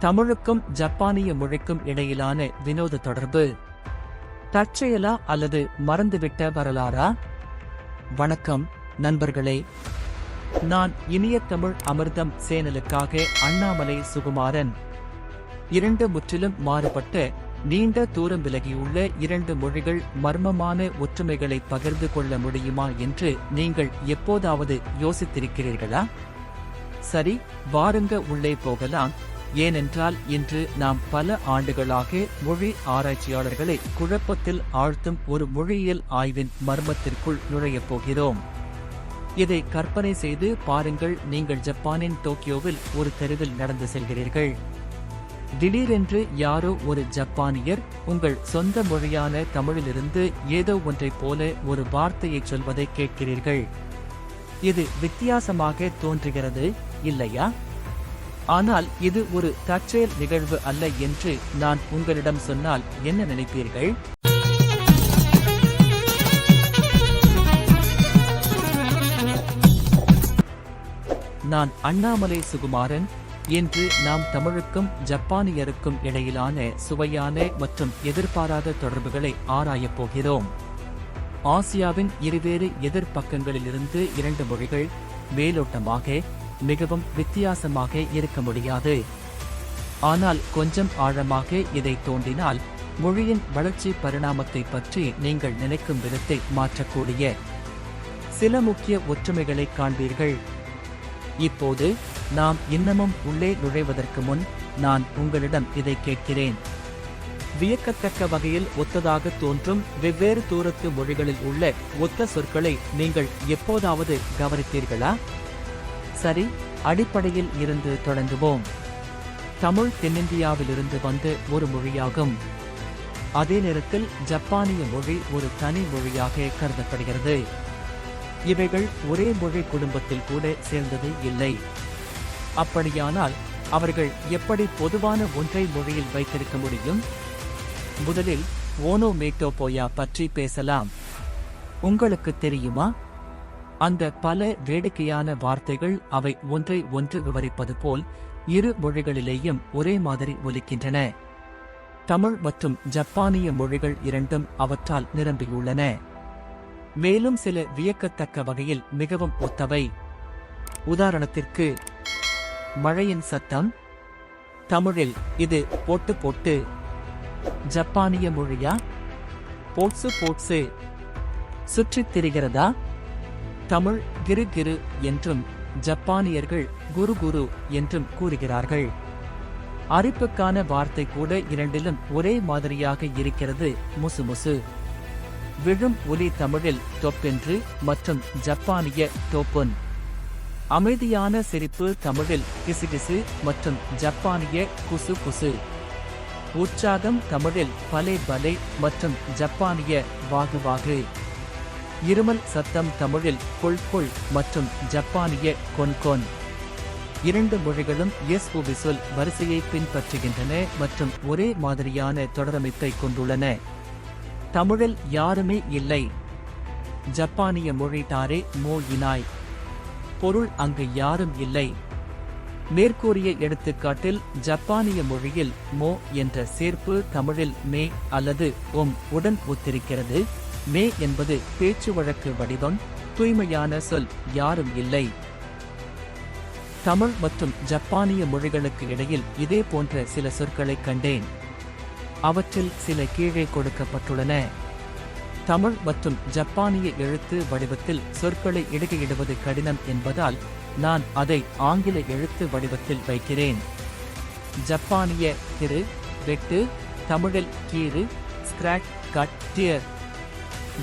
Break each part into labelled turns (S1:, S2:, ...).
S1: தமிழுக்கும் ஜப்பானிய மொழிக்கும் இடையிலான வினோத தொடர்பு. தற்செயலா அல்லது மறந்துவிட்ட வரலாறா? வணக்கம் நண்பர்களே. நான் இனிய தமிழ் அமிர்தம் சேனலுக்காக அண்ணாமலை சுகுமாரன். இரண்டு முற்றிலும் மாறுபட்ட நீண்ட தூரம் விலகியுள்ள இரண்டு மொழிகள் மர்மமான ஒற்றுமைகளை பகிர்ந்து கொள்ள முடியுமா என்று நீங்கள் எப்போதாவது யோசித்திருக்கிறீர்களா? சரி வாருங்க உள்ளே போகலாம். ஏனென்றால் இன்று நாம் பல ஆண்டுகளாக மொழி ஆராய்ச்சியாளர்களை குழப்பத்தில் ஆழ்த்தும் ஒரு மொழியியல் ஆய்வின் மர்மத்திற்குள் நுழையப் போகிறோம். இதை கற்பனை செய்து பாருங்கள் நீங்கள் ஜப்பானின் டோக்கியோவில் ஒரு தெருவில் நடந்து செல்கிறீர்கள். திடீரென்று யாரோ ஒரு ஜப்பானியர் உங்கள் சொந்த மொழியான தமிழிலிருந்து ஏதோ ஒன்றைப் போல ஒரு வார்த்தையை சொல்வதை கேட்கிறீர்கள். இது வித்தியாசமாக தோன்றுகிறது இல்லையா? ஆனால் இது ஒரு தற்செயல் நிகழ்வு அல்ல என்று நான் உங்களிடம் சொன்னால் என்ன நினைப்பீர்கள்? நான் அண்ணாமலை சுகுமாரன் இன்று நாம் தமிழுக்கும் ஜப்பானியருக்கும் இடையிலான சுவையான மற்றும் எதிர்பாராத தொடர்புகளை ஆராயப் போகிறோம். ஆசியாவின் இருவேறு எதிர்ப்பக்கங்களிலிருந்து இரண்டு மொழிகள் மேலோட்டமாக மிகவும் வித்தியாசமாக இருக்க முடியாது. ஆனால் கொஞ்சம் ஆழமாக இதை தோண்டினால் மொழியின் வளர்ச்சி பரிணாமத்தை பற்றி நீங்கள் நினைக்கும் விதத்தை மாற்றக்கூடிய சில முக்கிய ஒற்றுமைகளை காண்பீர்கள். இப்போது நாம் இன்னமும் உள்ளே நுழைவதற்கு முன் நான் உங்களிடம் இதை கேட்கிறேன். வியக்கத்தக்க வகையில் ஒத்ததாக தோன்றும் வெவ்வேறு தூரத்து மொழிகளில் உள்ள ஒத்த சொற்களை நீங்கள் எப்போதாவது கவனித்தீர்களா? சரி அடிப்படையில் இருந்து தொடங்குவோம். தமிழ் தென்னிந்தியாவிலிருந்து வந்த ஒரு மொழியாகும். அதே நேரத்தில் ஜப்பானிய மொழி ஒரு தனி மொழியாக கருதப்படுகிறது. இவைகள் ஒரே மொழி குடும்பத்தில் கூட சேர்ந்தது இல்லை. அப்படியானால் அவர்கள் எப்படி பொதுவான ஒன்றை மொழியில் வைத்திருக்க முடியும்? முதலில் ஓனோமேட்டோபோயா பற்றி பேசலாம். உங்களுக்கு தெரியுமா? அந்த பல வேடிக்கையான வார்த்தைகள் அவை ஒன்றை ஒன்று விவரிப்பது போல் இரு மொழிகளிலேயும் ஒரே மாதிரி ஒலிக்கின்றன. தமிழ் மற்றும் ஜப்பானிய மொழிகள் இரண்டும் அவற்றால் நிரம்பியுள்ளன. மேலும் சில வியக்கத்தக்க வகையில் மிகவும் ஒத்தவை. உதாரணத்திற்கு மழையின் சத்தம். தமிழில் இது போட்டு போட்டு ஜப்பானிய மொழியா? போட்ஸு போட்ஸு சுற்றித் திரிகிறதா? தமிழ் கிரு கிரு என்றும் ஜப்பானியர்கள் குரு குரு என்றும் கூறுகிறார்கள். அரிப்புக்கான வார்த்தை கூட இரண்டிலும் ஒரே மாதிரியாக இருக்கிறது. முசு முசு. விழும் ஒலி தமிழில் தொப்பென்று மற்றும் ஜப்பானிய டோப்பன் அமைதியான சிரிப்பு தமிழில் கிசுகிசு மற்றும் ஜப்பானிய குசு குசு. உற்சாகம் தமிழில் பலே பலே மற்றும் ஜப்பானிய வாகு வாகு. இருமல் சத்தம் தமிழில் கொள் கொள் மற்றும் ஜப்பானிய கொன்கொன் இரண்டு மொழிகளும் எஸ் சொல் வரிசையை பின்பற்றுகின்றன மற்றும் ஒரே மாதிரியான தொடரமைப்பை கொண்டுள்ளன. தமிழில் யாருமே இல்லை. ஜப்பானிய மொழி டாரே மோ இனாய். பொருள் அங்கு யாரும் இல்லை. மேற்கூறிய எடுத்துக்காட்டில் ஜப்பானிய மொழியில் மோ என்ற சேர்ப்பு தமிழில் மே அல்லது ஒம் உடன் ஒத்திருக்கிறது. மே என்பது பேச்சு வழக்கு வடிவம் தூய்மையான சொல் யாரும் இல்லை. தமிழ் மற்றும் ஜப்பானிய மொழிகளுக்கு இடையில் இதே போன்ற சில சொற்களை கண்டேன். அவற்றில் சில கீழே கொடுக்கப்பட்டுள்ளன. தமிழ் மற்றும் ஜப்பானிய எழுத்து வடிவத்தில் சொற்களை இடுகையிடுவது கடினம் என்பதால் நான் அதை ஆங்கில எழுத்து வடிவத்தில் வைக்கிறேன். ஜப்பானிய திரு வெட்டு தமிழில் கீறு ஸ்கிராட் கட் டியர்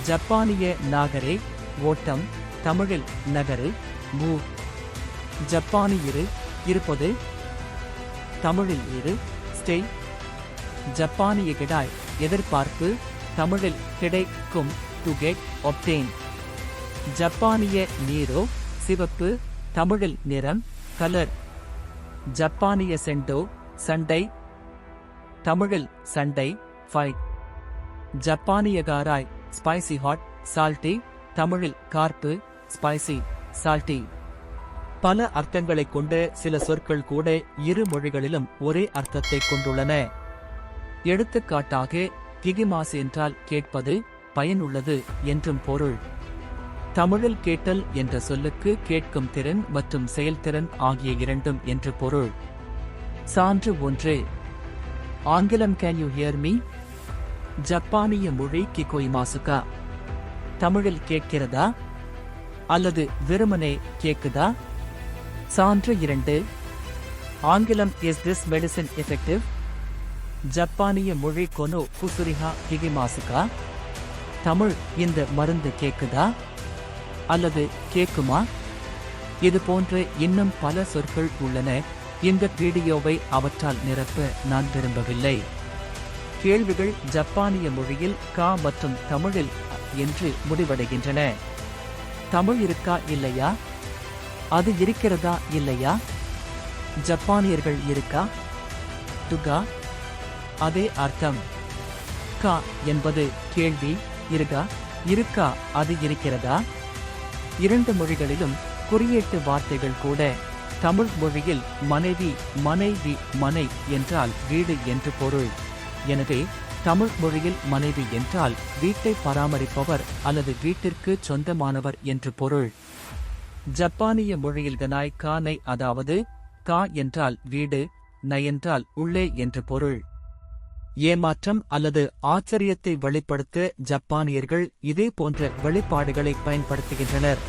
S1: ஜப்பானிய நாகரே ஓட்டம் தமிழில் நகரு மூ. ஜப்பானியிரு இருப்பது. தமிழில் இரு ஸ்டே. ஜப்பானிய கிடாய் எதிர்பார்ப்பு. தமிழில் கிடைக்கும் டு கெட் ஒப்டேன் ஜப்பானிய நீரோ சிவப்பு. தமிழில் நிறம் கலர் ஜப்பானிய செண்டோ சண்டை. தமிழில் சண்டை ஃபைட் ஜப்பானிய காராய் ஸ்பைசி ஹாட் சால்ட்டி தமிழில் கார்ப்பு ஸ்பைசி சால்ட்டி பல அர்த்தங்களைக் கொண்ட சில சொற்கள் கூட இரு மொழிகளிலும் ஒரே அர்த்தத்தை கொண்டுள்ளன. எடுத்துக்காட்டாக கிகிமாஸ் என்றால் கேட்பது பயனுள்ளது என்றும் பொருள். தமிழில் கேட்டல் என்ற சொல்லுக்கு கேட்கும் திறன் மற்றும் செயல்திறன் ஆகிய இரண்டும் என்று பொருள். சான்று ஒன்று. ஆங்கிலம் கேன் யூ ஹியர் மீ ஜப்பானிய மொழி கிகோய் மாசுகா தமிழில் கேட்கிறதா? அல்லது வெறுமனே கேக்குதா? சான்று இரண்டு. ஆங்கிலம் இஸ் திஸ் மெடிசின் எஃபெக்டிவ் ஜப்பானிய மொழி கொனோ குசுரிஹா கிகிமாசுகா. தமிழ் இந்த மருந்து கேக்குதா? அல்லது கேக்குமா? இது போன்ற இன்னும் பல சொற்கள் உள்ளன. இந்த வீடியோவை அவற்றால் நிரப்ப நான் விரும்பவில்லை. கேள்விகள் ஜப்பானிய மொழியில் கா மற்றும் தமிழில் என்று முடிவடைகின்றன. தமிழ் இருக்கா இல்லையா? அது இருக்கிறதா இல்லையா? ஜப்பானியர்கள் இருக்கா? துகா? அதே அர்த்தம். கா என்பது கேள்வி இருக்கா இருக்கா அது இருக்கிறதா? இரண்டு மொழிகளிலும் குறியீட்டு வார்த்தைகள் கூட தமிழ் மொழியில் மனைவி மனைவி மனை என்றால் வீடு என்று பொருள். எனவே தமிழ் மொழியில் மனைவி என்றால் வீட்டை பராமரிப்பவர் அல்லது வீட்டிற்கு சொந்தமானவர் என்று பொருள். ஜப்பானிய மொழியில் கனாய் கானை அதாவது கா என்றால் வீடு ந என்றால் உள்ளே என்று பொருள். ஏமாற்றம் அல்லது ஆச்சரியத்தை வெளிப்படுத்த ஜப்பானியர்கள் இதே போன்ற வெளிப்பாடுகளை பயன்படுத்துகின்றனர்.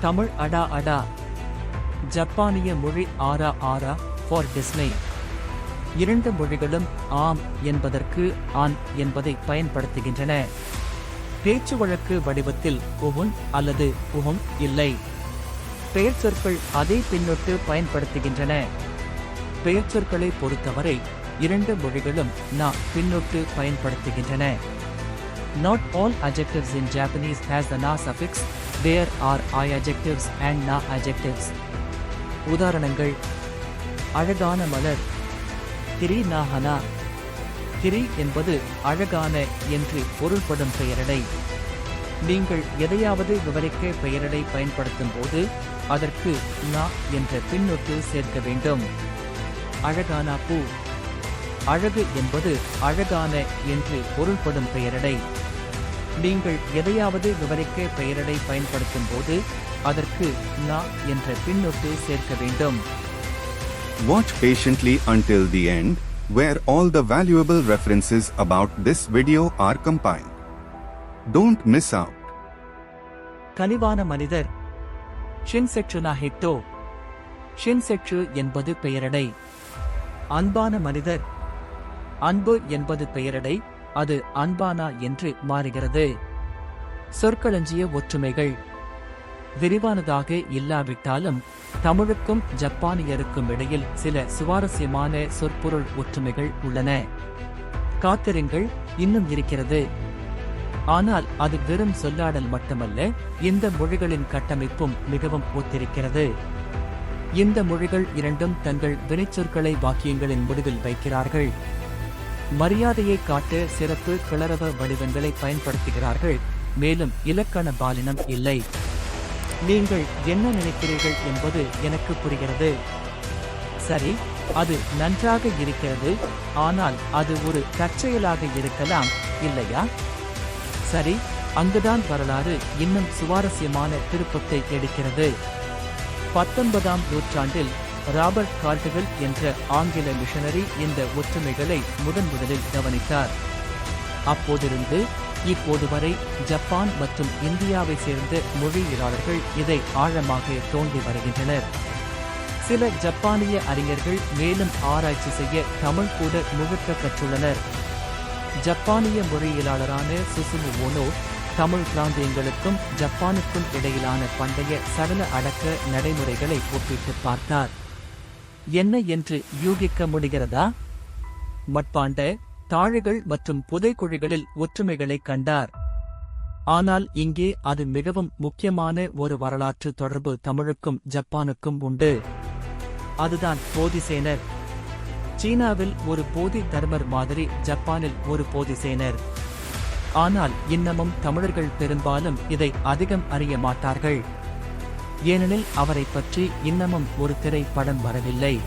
S1: தமிழ் அடா அடா. ஜப்பானிய மொழி ஆரா ஆரா ஃபார் டிஸ்னே இரண்டு மொழிகளும் ஆம் என்பதற்கு ஆன் என்பதை பயன்படுத்துகின்றன பேச்சு வழக்கு வடிவத்தில் உவுன் அல்லது உவும் இல்லை பெயர் சொற்கள் அதே பின்னொட்டு பயன்படுத்துகின்றன பெயர் சொற்களை பொறுத்தவரை இரண்டு மொழிகளும் நா பின்னொட்டு பயன்படுத்துகின்றன Not all adjectives in Japanese has the na suffix. There are I adjectives and na adjectives. உதாரணங்கள் அழகான மலர் கிரி திரி கிரி என்பது அழகான என்று பொருள்படும் பெயரடை. நீங்கள் எதையாவது விவரிக்க பெயரடை பயன்படுத்தும் போது அதற்கு நா என்ற பின்னொட்டு சேர்க்க வேண்டும். அழகான பூ. அழகு என்பது அழகான என்று பொருள்படும் பெயரடை. நீங்கள் எதையாவது விவரிக்க பெயரடை பயன்படுத்தும் போது அதற்கு நா என்ற பின்னொட்டு சேர்க்க வேண்டும்.
S2: Watch patiently until the end, where all the valuable references about this video are compiled. Don't miss out.
S1: கனிவான மனிதர் ஷின்செட்சு ஹிட்டோ ஷின்செட்சு என்பது பெயரடை அன்பான மனிதர் அன்பு என்பது பெயரடை அது அன்பானா என்று மாறுகிறது சொற்களஞ்சிய ஒற்றுமைகள் விரிவானதாக இல்லாவிட்டாலும் தமிழுக்கும் ஜப்பானியருக்கும் இடையில் சில சுவாரஸ்யமான சொற்பொருள் ஒற்றுமைகள் உள்ளன. காத்திருங்கள் இன்னும் இருக்கிறது. ஆனால் அது வெறும் சொல்லாடல் மட்டுமல்ல இந்த மொழிகளின் கட்டமைப்பும் மிகவும் ஒத்திருக்கிறது. இந்த மொழிகள் இரண்டும் தங்கள் வினைச்சொற்களை வாக்கியங்களின் முடிவில் வைக்கிறார்கள். மரியாதையை காட்ட சிறப்பு கிளரவ வடிவங்களை பயன்படுத்துகிறார்கள் மேலும் இலக்கண பாலினம் இல்லை. நீங்கள் என்ன நினைக்கிறீர்கள் என்பது எனக்கு புரிகிறது. சரி அது நன்றாக இருக்கிறது ஆனால் அது ஒரு தற்செயலாக இருக்கலாம் இல்லையா? சரி அங்குதான் வரலாறு இன்னும் சுவாரஸ்யமான திருப்பத்தை எடுக்கிறது. பத்தொன்பதாம் நூற்றாண்டில் ராபர்ட் கார்டுவெல் என்ற ஆங்கில மிஷனரி இந்த ஒற்றுமைகளை முதன் முதலில் கவனித்தார். அப்போதிருந்து இப்போது வரை ஜப்பான் மற்றும் இந்தியாவை சேர்ந்த மொழியியலாளர்கள் இதை ஆழமாக தோண்டி வருகின்றனர். சில ஜப்பானிய அறிஞர்கள் மேலும் ஆராய்ச்சி செய்ய தமிழ் கூட முழுக்க கற்றுள்ளனர் ஜப்பானிய மொழியியலாளரான சுசுமு ஓனோ தமிழ் பிராந்தியங்களுக்கும் ஜப்பானுக்கும் இடையிலான பண்டைய சடல அடக்க நடைமுறைகளை ஒப்பிட்டு பார்த்தார். என்ன என்று யூகிக்க முடிகிறதா? மட்பாண்ட தாழைகள் மற்றும் புதைக்குழிகளில் ஒற்றுமைகளை கண்டார். ஆனால் இங்கே அது மிகவும் முக்கியமான ஒரு வரலாற்று தொடர்பு தமிழுக்கும் ஜப்பானுக்கும் உண்டு. அதுதான் போதிசேனர். சீனாவில் ஒரு போதி தர்மர் மாதிரி ஜப்பானில் ஒரு போதிசேனர். ஆனால் இன்னமும் தமிழர்கள் பெரும்பாலும் இதை அதிகம் அறிய மாட்டார்கள். ஏனெனில் அவரைப் பற்றி இன்னமும் ஒரு திரைப்படம் வரவில்லை.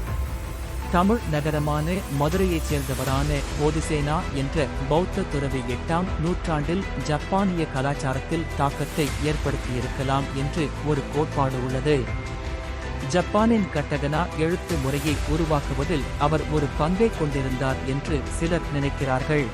S1: தமிழ் நகரமான மதுரையைச் சேர்ந்தவரான போதிசேனா என்ற பௌத்த துறவி எட்டாம் நூற்றாண்டில் ஜப்பானிய கலாச்சாரத்தில் தாக்கத்தை ஏற்படுத்தியிருக்கலாம் என்று ஒரு கோட்பாடு உள்ளது. ஜப்பானின் கட்டகனா எழுத்து முறையை உருவாக்குவதில் அவர் ஒரு பங்கை கொண்டிருந்தார் என்று சிலர் நினைக்கிறார்கள்.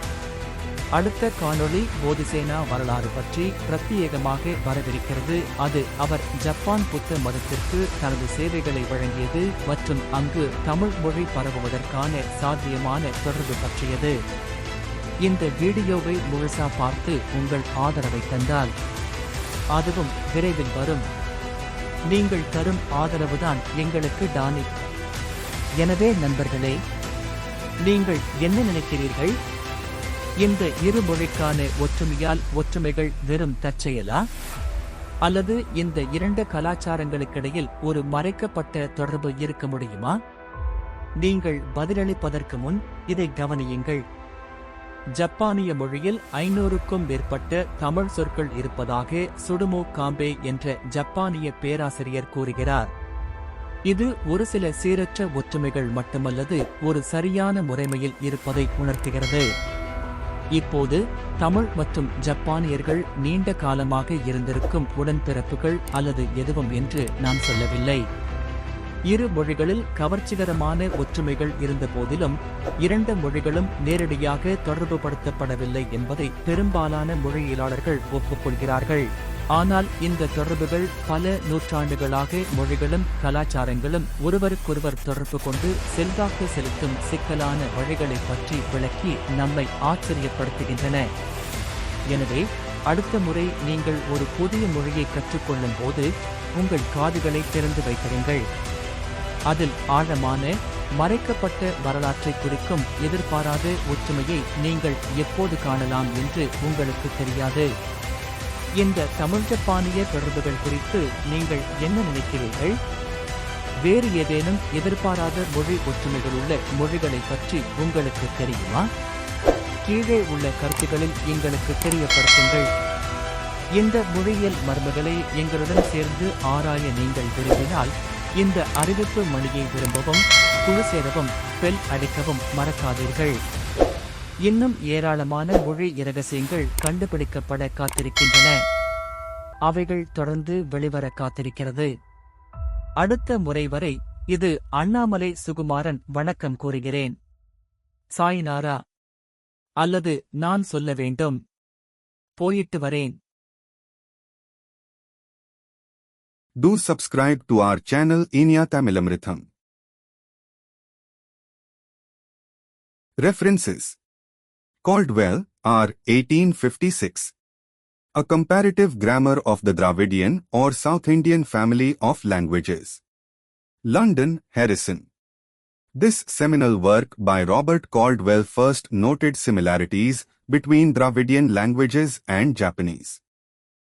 S1: அடுத்த காணொளி போதிசேனா வரலாறு பற்றி பிரத்யேகமாக வரவிருக்கிறது. அது அவர் ஜப்பான் புத்த மதத்திற்கு தனது சேவைகளை வழங்கியது மற்றும் அங்கு தமிழ் மொழி பரவுவதற்கான சாத்தியமான தொடர்பு பற்றியது. இந்த வீடியோவை முழுசா பார்த்து உங்கள் ஆதரவை தந்தால் அதுவும் விரைவில் வரும். நீங்கள் தரும் ஆதரவுதான் எங்களுக்கு டானிக் எனவே நண்பர்களே நீங்கள் என்ன நினைக்கிறீர்கள்? இந்த இரு மொழிக்கான ஒற்றுமையால் ஒற்றுமைகள் வெறும் தற்செயலா? அல்லது இந்த இரண்டு கலாச்சாரங்களுக்கிடையில் ஒரு மறைக்கப்பட்ட தொடர்பு இருக்க முடியுமா? நீங்கள் பதிலளிப்பதற்கு முன் இதை கவனியுங்கள். ஜப்பானிய மொழியில் ஐநூறுக்கும் மேற்பட்ட தமிழ் சொற்கள் இருப்பதாக சுடுமோ காம்பே என்ற ஜப்பானிய பேராசிரியர் கூறுகிறார். இது ஒரு சில சீரற்ற ஒற்றுமைகள் மட்டுமல்லது ஒரு சரியான முறைமையில் இருப்பதை உணர்த்துகிறது. இப்போது தமிழ் மற்றும் ஜப்பானியர்கள் நீண்ட காலமாக இருந்திருக்கும் உடன்பிறப்புகள் அல்லது எதுவும் என்று நான் சொல்லவில்லை. இரு மொழிகளில் கவர்ச்சிகரமான ஒற்றுமைகள் இருந்த போதிலும் இரண்டு மொழிகளும் நேரடியாக தொடர்புபடுத்தப்படவில்லை என்பதை பெரும்பாலான மொழியியலாளர்கள் ஒப்புக்கொள்கிறார்கள். ஆனால் இந்த தொடர்புகள் பல நூற்றாண்டுகளாக மொழிகளும் கலாச்சாரங்களும் ஒருவருக்கொருவர் தொடர்பு கொண்டு செல்வாக்கு செலுத்தும் சிக்கலான வழிகளைப் பற்றி விளக்கி நம்மை ஆச்சரியப்படுத்துகின்றன. எனவே அடுத்த முறை நீங்கள் ஒரு புதிய மொழியை கற்றுக்கொள்ளும் போது உங்கள் காதுகளை திறந்து வைத்திருங்கள். அதில் ஆழமான மறைக்கப்பட்ட வரலாற்றை குறிக்கும் எதிர்பாராத ஒற்றுமையை நீங்கள் எப்போது காணலாம் என்று உங்களுக்கு தெரியாது. இந்த தமிழ் ஜப்பானிய தொடர்புகள் குறித்து நீங்கள் என்ன நினைக்கிறீர்கள்? வேறு ஏதேனும் எதிர்பாராத மொழி ஒற்றுமைகள் உள்ள மொழிகளை பற்றி உங்களுக்கு தெரியுமா? கீழே உள்ள கருத்துக்களில் எங்களுக்கு தெரியப்படுத்துங்கள். இந்த மொழியியல் மரபுகளை எங்களுடன் சேர்ந்து ஆராய நீங்கள் விரும்பினால் இந்த அறிவிப்பு மணியை விரும்பவும் குழு சேரவும் பெல் அடிக்கவும் மறக்காதீர்கள். இன்னும் ஏராளமான மொழி இரகசியங்கள் கண்டுபிடிக்கப்பட காத்திருக்கின்றன. அவைகள் தொடர்ந்து வெளிவர காத்திருக்கிறது. அடுத்த முறை வரை இது அண்ணாமலை சுகுமாரன் வணக்கம் கூறுகிறேன். சாய்னாரா அல்லது நான் சொல்ல வேண்டும். போயிட்டு வரேன்.
S2: Do subscribe to our channel Inya Tamilamritham. References. Caldwell, R. 1856. A Comparative Grammar of the Dravidian or South Indian Family of Languages. London, Harrison. This seminal work by Robert Caldwell first noted similarities between Dravidian languages and Japanese.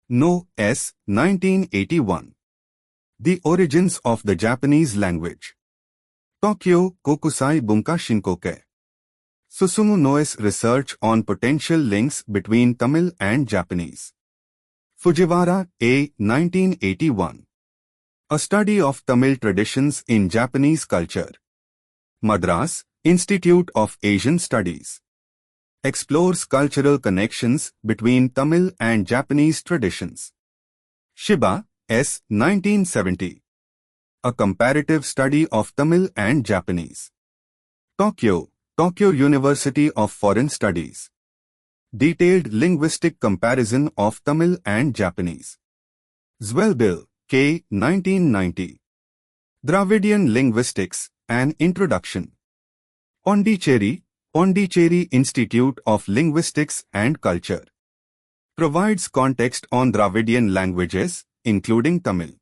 S2: No. S. 1981. The Origins of the Japanese Language. Tokyo, Kokusai Bunka Shinkoke. Susumu Noes Research on Potential Links Between Tamil and Japanese. Fujiwara, A. 1981. A Study of Tamil Traditions in Japanese Culture. Madras, Institute of Asian Studies. Explores cultural connections between Tamil and Japanese traditions. Shiba, S. 1970. A Comparative Study of Tamil and Japanese. Tokyo, Tokyo University of Foreign Studies. Detailed Linguistic Comparison of Tamil and Japanese. Zwelbil, K. 1990. Dravidian Linguistics, An Introduction. Pondicherry, Pondicherry Institute of Linguistics and Culture. Provides context on Dravidian languages, including Tamil.